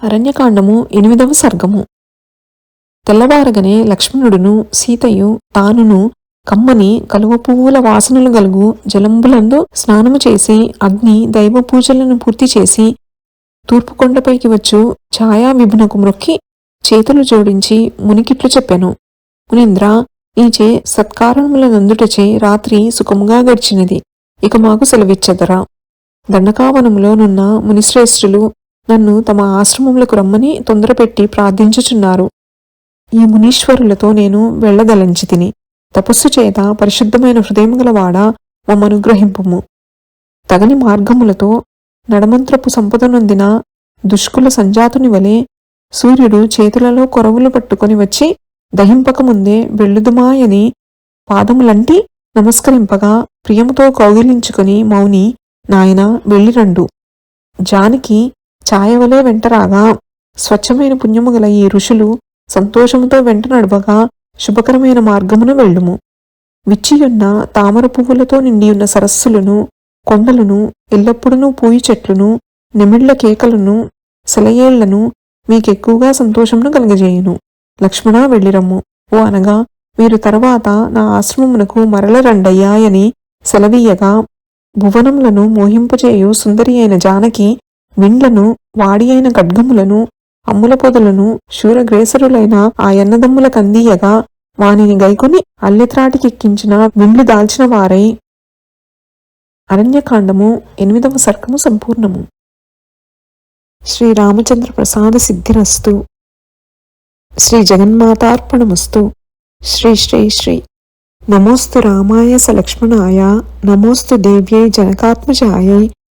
అరణ్యకాండము ఎనిమిదవ సర్గము. తెల్లవారగనే లక్ష్మణుడును సీతయు తానును కమ్మని కలువ పువ్వుల వాసనలు గలుగు జలంబులందు స్నానము చేసి అగ్ని దైవ పూజలను పూర్తి చేసి తూర్పుకొండపైకి వచ్చు ఛాయా విభునకు మ్రొక్కి చేతులు జోడించి మునికిట్లు చెప్పెను. మునీంద్ర ఈచే సత్కారణములనందుటచే రాత్రి సుఖముగా గడిచినది. ఇక మాకు సెలవిచ్చెదరా. దండకావనములో నున్న మునిశ్రేష్ఠులు నన్ను తమ ఆశ్రమములకు రమ్మని తొందరపెట్టి ప్రార్థించుచున్నారు. ఈ మునీశ్వరులతో నేను వెళ్ళదలంచి తిని తపస్సు చేత పరిశుద్ధమైన హృదయం గలవాడ మమ్మనుగ్రహింపుము. తగని మార్గములతో నడమంత్రపు సంపదనొందిన దుష్కుల సంజాతుని వలె సూర్యుడు చేతులలో కొరవులు పట్టుకొని వచ్చి దహింపకముందే వెళ్ళుదుమాయని పాదములంటి నమస్కరింపగా ప్రియముతో కౌగిలించుకొని మౌని నాయన వెళ్ళిరండు. జానికి ఛాయవలే వెంటరాగా. స్వచ్ఛమైన పుణ్యము గల ఈ ఋషులు సంతోషముతో వెంట నడవగా శుభకరమైన మార్గమున వెళ్ళుము. విచ్చియున్న తామర పువ్వులతో నిండియున్న సరస్సులను కొండలను ఎల్లప్పుడూ పూయి చెట్లును నిమిళ్ళ కేకలను సెలయేళ్ళను మీకెక్కువగా సంతోషమును కలగజేయును. లక్ష్మణ వెళ్ళిరమ్ము. ఓ అనగా మీరు తర్వాత నా ఆశ్రమమునకు మరల రండయ్యాయని సెలవీయగా భువనములను మోహింపజేయు సుందరి అయిన జానకి విండ్లను వాడి అయిన ఖడ్గములను అమ్ముల పొదలను శూరగ్రేసరులైన ఆ ఎన్నదమ్ముల కందీయగా వానిని గైకొని అల్లెత్రాటికెక్కించిన విండ్లు దాల్చిన వారై. అరణ్యకాండము ఎనిమిదవ సర్గము సంపూర్ణము. శ్రీరామచంద్ర ప్రసాద సిద్ధిరస్తు. శ్రీ జగన్మాతార్పణమస్తు. శ్రీ శ్రీ శ్రీ. నమోస్తు రామాయ సలక్ష్మణాయ లక్ష్మణాయ. నమోస్తు దేవ్యై జనకాత్మజాయై.